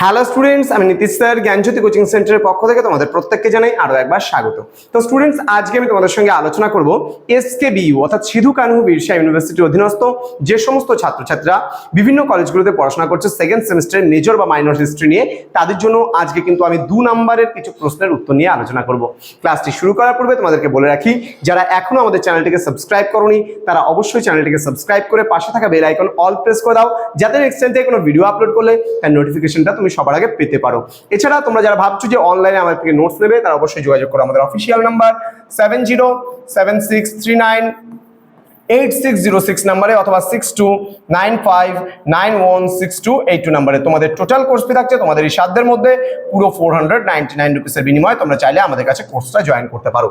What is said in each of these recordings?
Hello students আমি Nitish sir, জ্ঞানজ্যোতি coaching সেন্টারের পক্ষ থেকে তোমাদের প্রত্যেককে জানাই আরও একবার স্বাগত। তো স্টুডেন্টস আজকে আমি তোমাদের সঙ্গে আলোচনা করব এসকে বিইউ অর্থাৎ সিধু কানহু বিরসা ইউনিভার্সিটির অধীনস্থ যে সমস্ত ছাত্রছাত্রীরা বিভিন্ন কলেজগুলোতে পড়াশোনা করছে সেকেন্ড সেমিস্টারের মেজর বা মাইনর হিস্ট্রি নিয়ে, তাদের জন্য আজকে কিন্তু আমি দু নম্বরের কিছু প্রশ্নের উত্তর নিয়ে আলোচনা করব। ক্লাসটি শুরু করার পূর্বে তোমাদেরকে বলে রাখি, যারা এখনও আমাদের চ্যানেলটিকে সাবস্ক্রাইব করনি, তারা অবশ্যই চ্যানেলটিকে সাবস্ক্রাইব করে পাশে থাকা বেল আইকন অল প্রেস করে দাও, যাতে নেক্সট টাইম থেকে কোনো ভিডিও আপলোড করলে তার নোটিফিকেশনটা সবার আগে পেতে পারো। এছাড়া তোমরা যারা ভাবছ যে অনলাইনে আমার থেকে নোটস নেবে, তারা অবশ্যই যোগাযোগ করো আমাদের official number seven zero seven six three nine eight six zero six নাম্বারে অথবা six two nine five nine one six two eight two নাম্বারে। তোমাদের টোটাল কোর্স থাকছে, তোমাদের এই সাধ্যের মধ্যে পুরো ফোর হান্ড্রেড নাইনটি নাইন রুপিসের বিনিময়ে আমাদের কাছে কোর্সটা জয়েন করতে পারো।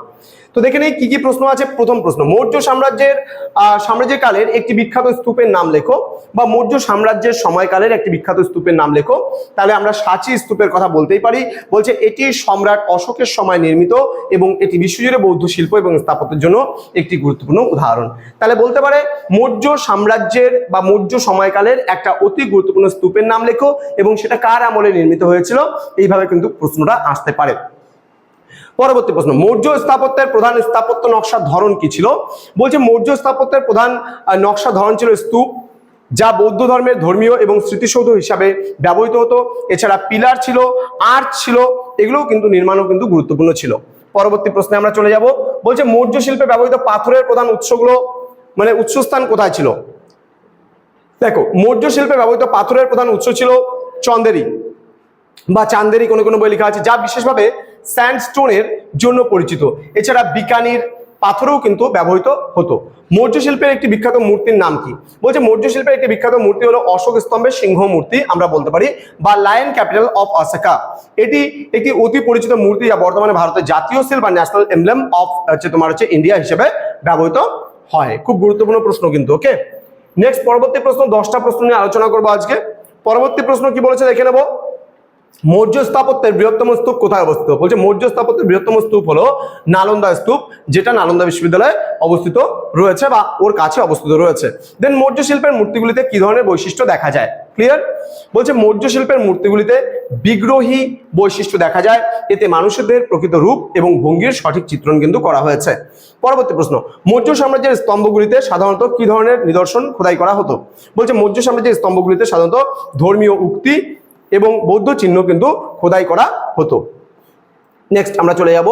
তো দেখে নেই প্রশ্ন আছে। প্রথম প্রশ্ন, মৌর্য সাম্রাজ্যের কালের একটি বিখ্যাত স্তূপের নাম লেখো বা মৌর্য সাম্রাজ্যের সময়কালের একটি বিখ্যাত স্তূপের নাম লেখো। তাহলে আমরা সাঁচি স্তূপের কথা বলতেই পারি। বলছে, এটি সম্রাট অশোকের সময় নির্মিত এবং এটি বিশ্বজুড়ে বৌদ্ধ শিল্প এবং স্থাপত্যের জন্য একটি গুরুত্বপূর্ণ উদাহরণ। তাহলে বলতে পারে মৌর্য সাম্রাজ্যের বা মৌর্য সময়কালের একটা অতি গুরুত্বপূর্ণ স্তূপের নাম লেখো এবং সেটা কার আমলে নির্মিত হয়েছিল? এইভাবে কিন্তু প্রশ্নটা আসতে পারে। পরবর্তী প্রশ্ন, মৌর্য স্থাপত্যের প্রধান স্থাপত্য নকশার ধরন কি ছিল? বলছে মৌর্য স্থাপত্যের প্রধান নকশা ধরন ছিল স্তূপ, যা বৌদ্ধ ধর্মের ধর্মীয় এবং স্মৃতিসৌধ হিসাবে ব্যবহৃত হতো। এছাড়া পিলার ছিল, আর্চ ছিল, এগুলোও কিন্তু নির্মাণও কিন্তু গুরুত্বপূর্ণ ছিল। পরবর্তী প্রশ্নে আমরা চলে যাব। বলছে মৌর্য শিল্পে ব্যবহৃত পাথরের প্রধান উৎসগুলো মানে উৎসস্থান কোথায় ছিল? দেখো, মৌর্য শিল্পে ব্যবহৃত পাথরের প্রধান উৎস ছিল চন্দেরি বা চান্দেরি কোনো কোনো বই লেখা আছে, যা বিশেষভাবে স্যান্ডস্টোনের জন্য পরিচিত। এছাড়া বিকানির পাথরেও কিন্তু ব্যবহৃত হতো। মৌর্য শিল্পের একটি বিখ্যাত মূর্তির নাম কি? বলছে মৌর্য শিল্পের একটি বিখ্যাত মূর্তি হলো অশোক স্তম্ভের সিংহ মূর্তি আমরা বলতে পারি, বা লায়ন ক্যাপিটাল অফ অসাকা এটি একটি অতি পরিচিত মূর্তি যা বর্তমানে ভারতের জাতীয় শিল বা ন্যাশনাল এমব্লেম অফ, হচ্ছে তোমার হচ্ছে ইন্ডিয়া হিসেবে ব্যবহৃত হয়। খুব গুরুত্বপূর্ণ প্রশ্ন কিন্তু ওকে নেক্সট পরবর্তী প্রশ্ন, দশটা প্রশ্ন নিয়ে আলোচনা করব আজকে। পরবর্তী প্রশ্ন কি বলেছে দেখে নেব। মৌর্য স্থাপত্যের বৃহত্তম স্তূপ কোথায় অবস্থিত? বলছে মৌর্য স্থাপত্যের বৃহত্তম স্তূপ হলো নালন্দা স্তূপ, যেটা নালন্দা বিশ্ববিদ্যালয়ে অবস্থিত রয়েছে বা ওর কাছে অবস্থিত রয়েছে। দেন মৌর্য শিল্পের মূর্তিগুলিতে কি ধরনের বৈশিষ্ট্য দেখা যায়? ক্লিয়ার বলছে মৌর্য শিল্পের মূর্তিগুলিতে বিগ্রহী বৈশিষ্ট্য দেখা যায়। এতে মানুষদের প্রকৃত রূপ এবং ভঙ্গির সঠিক চিত্রণ কিন্তু করা হয়েছে। পরবর্তী প্রশ্ন, মৌর্য সাম্রাজ্যের স্তম্ভগুলিতে সাধারণত কি ধরনের নিদর্শন খোদাই করা হতো? বলছে মৌর্য সাম্রাজ্যের স্তম্ভগুলিতে সাধারণত ধর্মীয় উক্তি এবং বৌদ্ধ চিহ্ন কিন্তু খোদাই করা হতো। নেক্সট আমরা চলে যাব।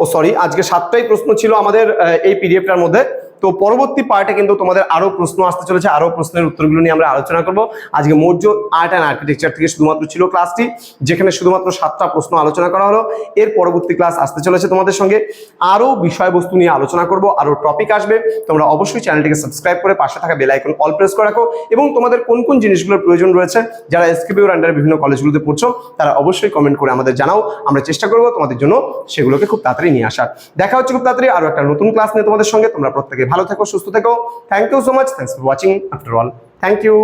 ও সরি আজকে সাতটাই প্রশ্ন ছিল আমাদের এই পিডিএফটার মধ্যে। তো পরবর্তী পার্টে কিন্তু তোমাদের আরও প্রশ্ন আসতে চলেছে, আরও প্রশ্নের উত্তরগুলো নিয়ে আমরা আলোচনা করব। আজকে মৌর্য আর্ট অ্যান্ড আর্কিটেকচার থেকে শুধুমাত্র ছিল ক্লাসটি যেখানে শুধুমাত্র সাতটা প্রশ্ন আলোচনা করা হলো। এর পরবর্তী ক্লাস আসতে চলেছে তোমাদের সঙ্গে। আরও বিষয়বস্তু নিয়ে আলোচনা করব, আরও টপিক আসবে। তোমরা অবশ্যই চ্যানেলটিকে সাবস্ক্রাইব করে পাশে থাকা বেল আইকন অল প্রেস করে রাখো এবং তোমাদের কোন কোন জিনিসগুলোর প্রয়োজন রয়েছে, যারা এসকেবিউর আন্ডারে বিভিন্ন কলেজগুলোতে পড়ছো, তারা অবশ্যই কমেন্ট করে আমাদের জানাও। আমরা চেষ্টা করব তোমাদের জন্য সেগুলোকে খুব তাড়াতাড়ি নিয়ে আসার। দেখা হচ্ছে খুব তাড়াতাড়ি আরও একটা নতুন ক্লাস নিয়ে তোমাদের সঙ্গে। তোমরা প্রত্যেকে ভালো থেকো, সুস্থ থেকো। Thank you so much thanks for watching after all thank you